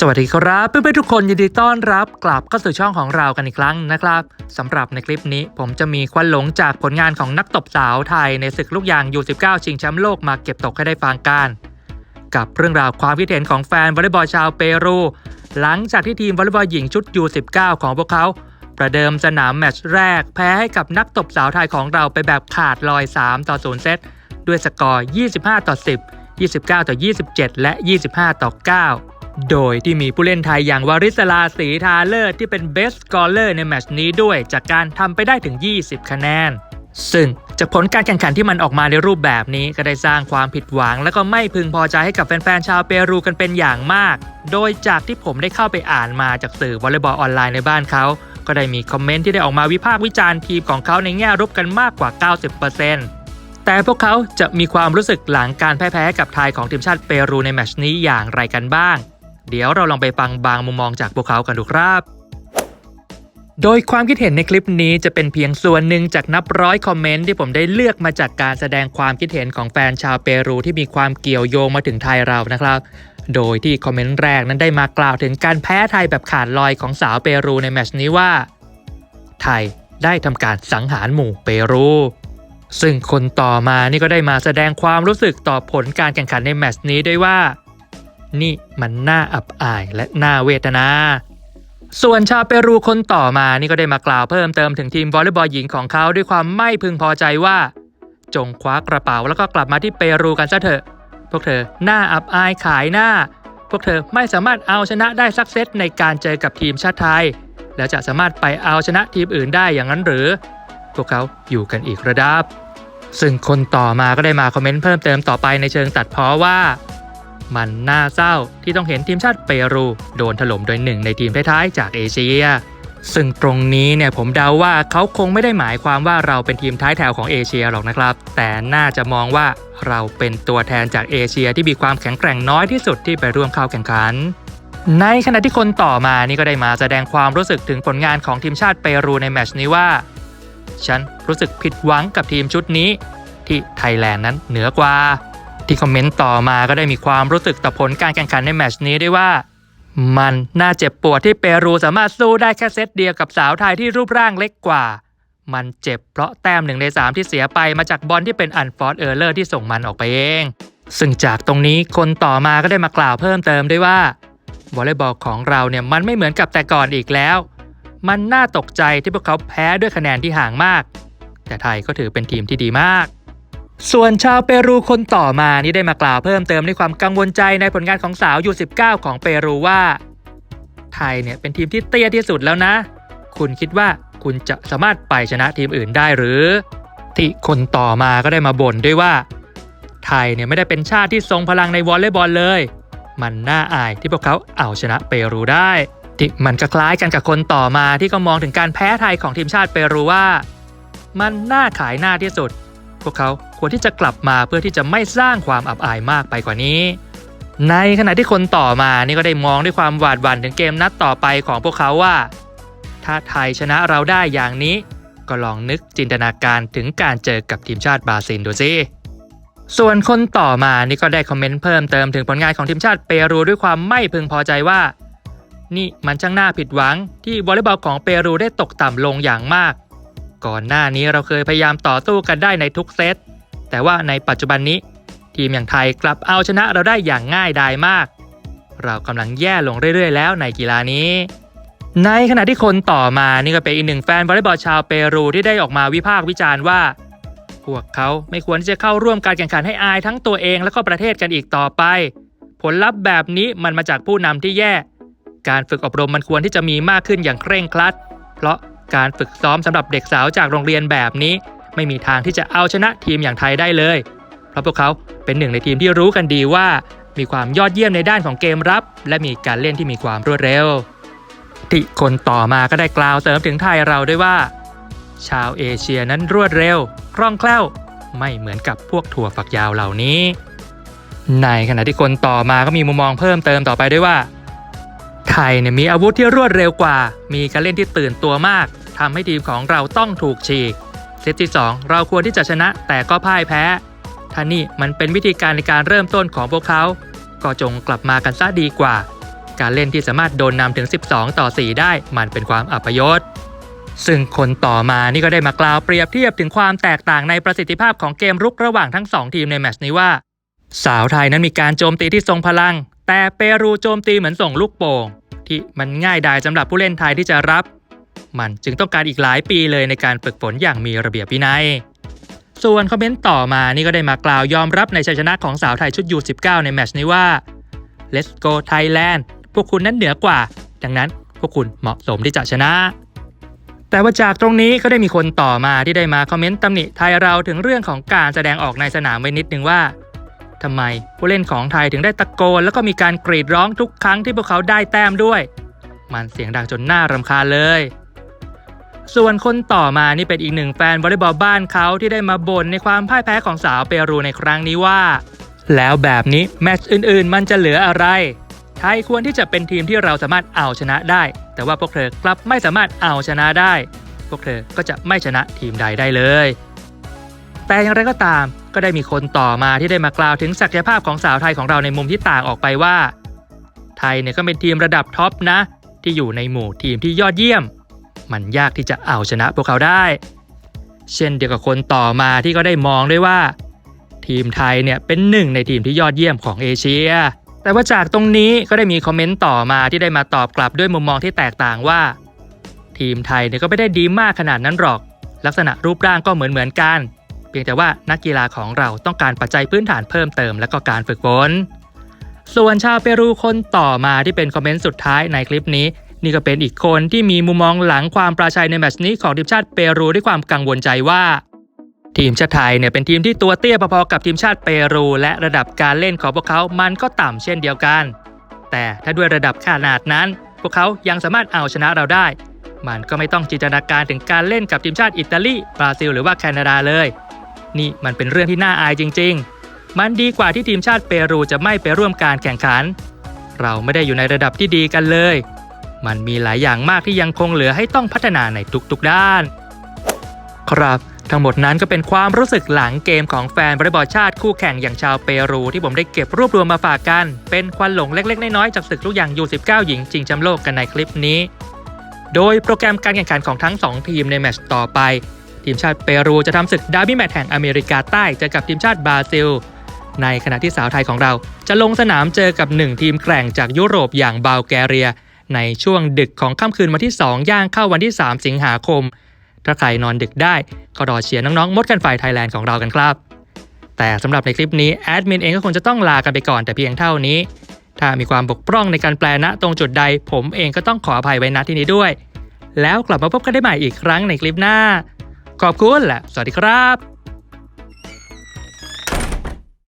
สวัสดีครับ เพื่อนๆทุกคนยินดีต้อนรับกลับเข้าสู่ช่องของเรากันอีกครั้งนะครับสำหรับในคลิปนี้ผมจะมีควันหลงจากผลงานของนักตบสาวไทยในศึกลูกยาง U19 ชิงแชมป์โลกมาเก็บตกให้ได้ฟังกัน กับเรื่องราวความคิดเห็นของแฟนวอลเลย์บอลชาวเปรู หลังจากที่ทีมวอลเลย์บอลหญิงชุด U19 ของพวกเขา ประเดิมสนามแมตช์แรก แพ้ให้กับนักตบสาวไทยของเราไปแบบขาดลอย 3 ต่อ 0 เซตด้วยสกอร์ 25 ต่อ 10 29 ต่อ 27 และ 25 ต่อ 9 โดยที่มีผู้เล่นไทยอย่างวาริศลาศรีทาเลิศที่เป็นเบสกอร์เลอร์ในแมชนี้ด้วยจากการทำไปได้ถึง 20 คะแนน ซึ่งจากผลการแข่งขันที่มันออกมาในรูปแบบนี้ก็ได้สร้างความผิดหวัง และก็ไม่พึงพอใจให้กับแฟนๆชาวเปรูกันเป็นอย่างมาก โดยจากที่ผมได้เข้าไปอ่านมาจากสื่อวอลเลย์บอลออนไลน์ในบ้านเขา ก็ได้มีคอมเมนต์ที่ได้ออกมาวิพากษ์วิจารณ์ทีมของเขาในแง่ลบกันมากกว่า 90%แต่พวกเขาจะมีความรู้สึกหลังการแพ้กับไทยของทีมชาติเปรูในแมชนี้อย่างไรกันบ้าง เดี๋ยวเราลองไปฟังบางมุมมองจากพวกเขากันดูครับ โดยความคิดเห็นในคลิปนี้จะเป็นเพียงส่วนหนึ่งจากนับร้อยคอมเมนต์ที่ผมได้เลือกมาจากการแสดงความคิดเห็นของแฟนชาวเปรูที่มีความเกี่ยวโยงมาถึงไทยเรานะครับโดยที่คอมเมนต์แรกนั้นได้มากล่าวถึงการแพ้ไทยแบบขาดลอยของสาวเปรูในแมชนี้ว่า ไทยได้ทำการสังหารหมู่เปรู ซึ่งคนต่อมานี่ก็ได้มาแสดงความรู้สึกต่อผลการแข่งขันในแมชนี้ด้วยว่า นี่มันน่าอับอายและน่าเวทนา ส่วนชาวเปรูคนต่อมานี่ก็ได้มากล่าวเพิ่มเติมถึงทีมวอลเลย์บอลหญิงของเขาด้วยความไม่พึงพอใจว่า จงคว้ากระเป๋าแล้วก็กลับมาที่เปรูกันซะเถอะ พวกเธอหน้าอับอายขายหน้า พวกเธอไม่สามารถเอาชนะได้สักเซตในการเจอกับทีมชาติไทย แล้วจะสามารถไปเอาชนะทีมอื่นได้อย่างนั้นหรือ พวกเขาอยู่กันอีกระดับซึ่งคนต่อมาก็ได้มาคอมเมนต์เพิ่มเติมต่อไปในเชิงตัดพ้อว่า มันน่าเศร้าที่ต้องเห็นทีมชาติเปรูโดนถล่มโดยหนึ่งในทีมท้ายๆจากเอเชีย ซึ่งตรงนี้เนี่ยผมเดาว่าเขาคงไม่ได้หมายความว่าเราเป็นทีมท้ายแถวของเอเชียหรอกนะครับ แต่น่าจะมองว่าเราเป็นตัวแทนจากเอเชียที่มีความแข็งแกร่งน้อยที่สุดที่ไปร่วมเข้าแข่งขันในขณะที่คนต่อมานี่ก็ได้มาแสดงความรู้สึกถึงผลงานของทีมชาติเปรูในแมชนี้ว่า ฉันรู้สึกผิดหวังกับทีมชุดนี้ ที่ไทยแลนด์นั้นเหนือกว่า ที่คอมเมนต์ต่อมาก็ได้มีความรู้สึกต่อผลการแข่งขันในแมชนี้ได้วยว่า มันน่าเจ็บปวดที่เปรูสามารถสู้ได้แค่เซตเดียวกับสาวไทยที่รูปร่างเล็กกว่า มันเจ็บเพราะแต้มหนึ่งในสามที่เสียไปมาจากบอลที่เป็นอันฟอร์ดเออร์เลอร์ที่ส่งมันออกไปเอง ซึ่งจากตรงนี้คนต่อมาก็ได้มากล่าวเพิ่มเติมด้วยว่าวอลเลย์บอลของเราเนี่ยมันไม่เหมือนกับแต่ก่อนอีกแล้ว มันน่าตกใจที่พวกเขาแพ้ด้วยคะแนนที่ห่างมาก แต่ไทยก็ถือเป็นทีมที่ดีมาก ส่วนชาวเปรูคนต่อมานี่ได้มากล่าวเพิ่มเติมในความกังวลใจในผลงานของสาวยู19 ของเปรูว่า ไทยเนี่ยเป็นทีมที่เตี้ยที่สุดแล้วนะ คุณคิดว่าคุณจะสามารถไปชนะทีมอื่นได้หรือ ที่คนต่อมาก็ได้มาบ่นด้วยว่า ไทยเนี่ยไม่ได้เป็นชาติที่ทรงพลังในวอลเลย์บอลเลย มันน่าอายที่พวกเขาเอาชนะเปรูได้ที่มันก็คล้ายกันกับคนต่อมาที่ก็มองถึงการแพ้ไทยของทีมชาติเปรูว่า มันน่าขายหน้าที่สุด วกเขาควรที่จะกลับมาเพื่อที่จะไม่สร้างความอับอายมากไปกว่านี้ ในขณะที่คนต่อมานี่ก็ได้มองด้วยความหวาดหวั่นถึงเกมนัดต่อไปของพวกเขาว่า ถ้าไทยชนะเราได้อย่างนี้ ก็ลองนึกจินตนาการถึงการเจอกับทีมชาติบราซิลดูสิส่วนคนต่อมานี่ก็ได้คอมเมนต์เพิ่มเติมถึงผลงานของทีมชาติเปรูด้วยความไม่พึงพอใจว่า นี่มันช่างน่าผิดหวังที่วอลเลย์บอลของเปรูได้ตกต่ำลงอย่างมาก ก่อนหน้านี้เราเคยพยายามต่อสู้กันได้ในทุกเซต แต่ว่าในปัจจุบันนี้ ทีมอย่างไทยกลับเอาชนะเราได้อย่างง่ายดายมาก เรากำลังแย่ลงเรื่อยๆ แล้วในกีฬานี้ ในขณะที่คนต่อมานี่ก็เป็นอีกหนึ่งแฟนวอลเลย์บอลชาวเปรูที่ได้ออกมาวิพากษ์วิจารณ์ว่า พวกเขาไม่ควรที่จะเข้าร่วมการแข่งขันให้อายทั้งตัวเองและก็ประเทศกันอีกต่อไป ผลลัพธ์แบบนี้มันมาจากผู้นำที่แย่ การฝึกอบรมมันควรที่จะมีมากขึ้นอย่างเคร่งครัด เพราะ การฝึกซ้อมสำหรับเด็กสาวจากโรงเรียนแบบนี้ ไม่มีทางที่จะเอาชนะทีมอย่างไทยได้เลย เพราะพวกเขาเป็นหนึ่งในทีมที่รู้กันดีว่า มีความยอดเยี่ยมในด้านของเกมรับ และมีการเล่นที่มีความรวดเร็วที่คนต่อมาก็ได้กล่าวเสริมถึงไทยเราด้วยว่า ชาวเอเชียนั้นรวดเร็ว คล่องแคล่ว ไม่เหมือนกับพวกถั่วฝักยาวเหล่านี้ ในขณะที่คนต่อมาก็มีมุมมองเพิ่มเติมต่อไปด้วยว่า ไทยเนี่ยมีอาวุธที่รวดเร็วกว่า มีการเล่นที่ตื่นตัวมาก ทำให้ทีมของเราต้องถูกฉีก เซตที่ 2 เราควรที่จะชนะแต่ก็พ่ายแพ้ถ้านี่มันเป็นวิธีการในการเริ่มต้นของพวกเขา ก็จงกลับมากันซะดีกว่า การเล่นที่สามารถโดนนำถึง 12 ต่อ 4 ได้มันเป็นความอัปยศซึ่งคนต่อมานี่ก็ได้มากล่าวเปรียบเทียบถึงความแตกต่างในประสิทธิภาพของเกมรุกระหว่างทั้ง 2 ทีมในแมตช์นี้ว่า สาวไทยนั้นมีการโจมตีที่ทรงพลัง แต่เปรูโจมตีเหมือนส่งลูกโป่งที่มันง่ายดายสำหรับผู้เล่นไทยที่จะรับ มันจึงต้องการอีกหลายปีเลยในการฝึกฝนอย่างมีระเบียบวินัย ส่วนคอมเมนต์ต่อมานี่ก็ได้มากล่าวยอมรับในชัยชนะของสาวไทยชุดยู19ในแมชนี้ว่า Let's go Thailand พวกคุณนั้นเหนือกว่า ดังนั้นพวกคุณเหมาะสมที่จะชนะ แต่ว่าจากตรงนี้ก็ได้มีคนต่อมาที่ได้มาคอมเมนต์ตำหนิไทยเราถึงเรื่องของการแสดงออกในสนามไว้นิดนึงว่าทำไมผู้เล่นของไทยถึงได้ตะโกน แล้วก็มีการกรีดร้องทุกครั้งที่พวกเขาได้แต้มด้วย มันเสียงดังจนน่ารำคาญเลย ส่วนคนต่อมานี่เป็นอีกหนึ่งแฟนวอลเลย์บอลบ้านเขาที่ได้มาบ่นในความพ่ายแพ้ของสาวเปรูในครั้งนี้ว่า แล้วแบบนี้แมตช์อื่นๆ มันจะเหลืออะไรไทยควรที่จะเป็นทีมที่เราสามารถเอาชนะได้ แต่ว่าพวกเธอกลับไม่สามารถเอาชนะได้ พวกเธอก็จะไม่ชนะทีมใดได้เลย แต่อย่างไรก็ตามก็ได้มีคนต่อมาที่ได้มากล่าวถึงศักยภาพของสาวไทยของเราในมุมที่ต่างออกไปว่า ไทยเนี่ยก็เป็นทีมระดับท็อปนะ ที่อยู่ในหมู่ทีมที่ยอดเยี่ยม มันยากที่จะเอาชนะพวกเขาได้ เช่นเดียวกับคนต่อมาที่ก็ได้มองด้วยว่า ทีมไทยเนี่ยเป็นหนึ่งในทีมที่ยอดเยี่ยมของเอเชีย แต่ว่าจากตรงนี้ก็ได้มีคอมเมนต์ต่อมาที่ได้มาตอบกลับด้วยมุมมองที่แตกต่างว่า ทีมไทยเนี่ยก็ไม่ได้ดีมากขนาดนั้นหรอก ลักษณะรูปร่างก็เหมือนเหมือนๆกัน เพียงแต่ว่านักกีฬาของเราต้องการปัจจัยพื้นฐานเพิ่มเติมและก็การฝึกฝนส่วนชาวเปรูคนต่อมาที่เป็นคอมเมนต์สุดท้ายในคลิปนี้ นี่ก็เป็นอีกคนที่มีมุมมองหลังความปราชัยในแมตช์นี้ของทีมชาติเปรูด้วยความกังวลใจว่า ทีมชาติไทยเนี่ยเป็นทีมที่ตัวเตี้ยพอๆกับทีมชาติเปรู และระดับการเล่นของพวกเขามันก็ต่ำเช่นเดียวกัน แต่ถ้าด้วยระดับขนาดนั้น พวกเขายังสามารถเอาชนะเราได้ มันก็ไม่ต้องจินตนาการถึงการเล่นกับทีมชาติอิตาลีบราซิลหรือว่าแคนาดาเลย นี่มันเป็นเรื่องที่น่าอายจริง ๆ มันดีกว่าที่ทีมชาติเปรูจะไม่ไปร่วมการแข่งขัน เราไม่ได้อยู่ในระดับที่ดีกันเลย มันมีหลายอย่างมากที่ยังคงเหลือให้ต้องพัฒนาในทุกๆด้าน ครับทั้งหมดนั้นก็เป็นความรู้สึกหลังเกมของแฟนวอลเลย์บอลชาติคู่แข่งอย่างชาวเปรูที่ผมได้เก็บรวบรวมมาฝากกัน เป็นควันหลงเล็ก ๆ น้อยๆจากศึกลูกยาง U19 หญิงชิงแชมป์โลกกันในคลิปนี้ โดยโปรแกรมการแข่งขันของทั้ง 2 ทีมในแมตช์ต่อไป ทีมชาติเปรูจะทำศึกดาร์บี้แมตช์แห่งอเมริกาใต้เจอกับทีมชาติบราซิล ในขณะที่สาวไทยของเราจะลงสนามเจอกับ 1 ทีมแข่งจากยุโรปอย่างบัลแกเรีย ในช่วงดึกของค่ำคืนวันที่ 2 ย่างเข้าวันที่ 3 สิงหาคม ถ้าใครนอนดึกได้ ก็รอเชียร์น้องๆ มดกันไฟไทยแลนด์ของเรากันครับ แต่สำหรับในคลิปนี้แอดมินเองก็คงจะต้องลากันไปก่อนแต่เพียงเท่านี้ ถ้ามีความบกพร่องในการแปลณตรงจุดใด ผมเองก็ต้องขออภัยไว้ณที่นี้ด้วย แล้วกลับมาพบกันได้ใหม่อีกครั้งในคลิปหน้า ขอบคุณและสวัสดีครับ